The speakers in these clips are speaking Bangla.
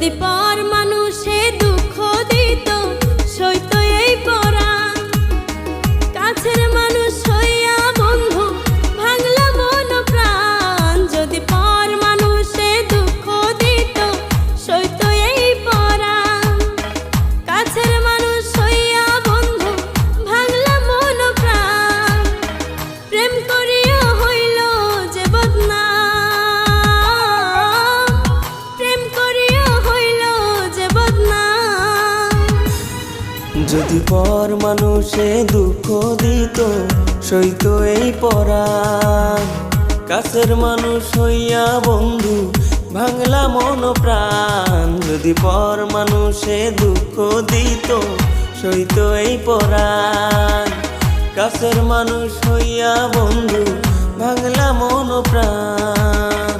যদি পর যদি পর মানুষে দুঃখ দিত, সইত এই পরাণ কাছের মানুষ হইয়া বন্ধু, ভাঙলা মন প্রাণ। যদি পর মানুষে দুঃখ দিত, সইত এই পরাণ কাছের মানুষ হইয়া বন্ধু, ভাঙলা মন প্রাণ।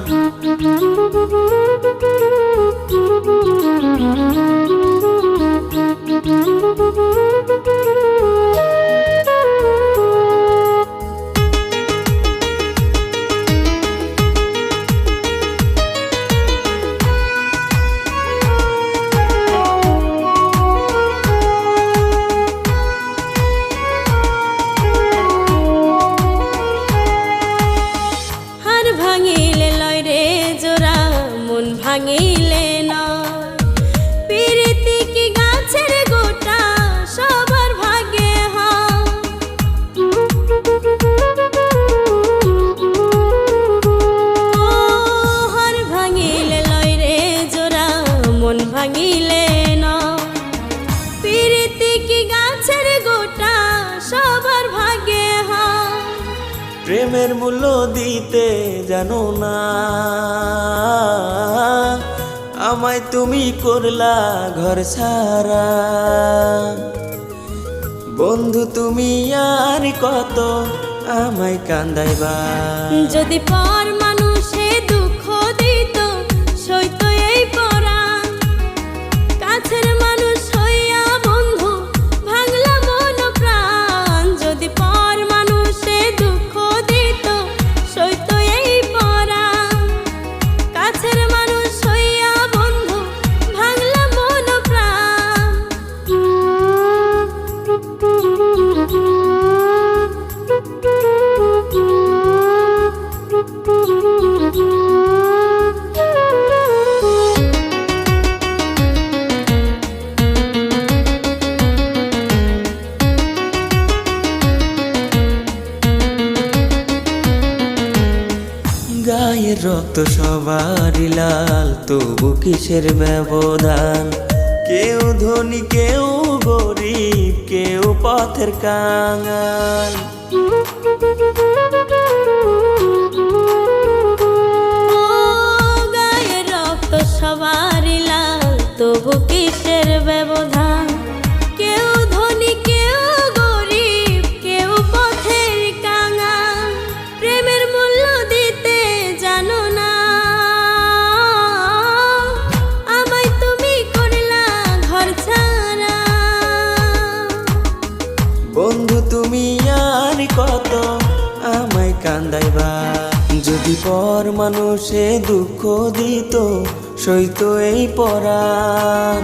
মন প্রেমের মূল্য দিতে জানো না। আমায় তুমি করলা ঘর ছাড়া। বন্ধু তুমি আর কত আমায় কান্দাইবা। যদি পর গায়ের রক্ত সবারই লাল তবু কিসের ব্যবধান? কেউ ধনী কেউ গরিব কেউ পথের কাঙাল। ব্যবধান। কেউ ধনী, কেউ গরিব, কেউ পথের কাঙাল। প্রেমের মূল্য দিতে জানো না। আমায় তুমি করলা ঘর ছাড়া। বন্ধু, তুমি আর কত আমায় কান্দাইবা। যদি পর মানুষে দুঃখ দিত, সইত এই পরাণ।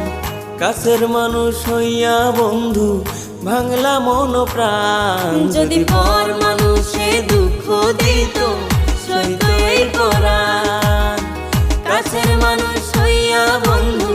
কাছের মানুষ হইয়া বন্ধু, ভাঙলা মন প্রাণ। যদি পর মানুষে দুঃখ দিত সইতই করা কাছের মানুষ হইয়া বন্ধু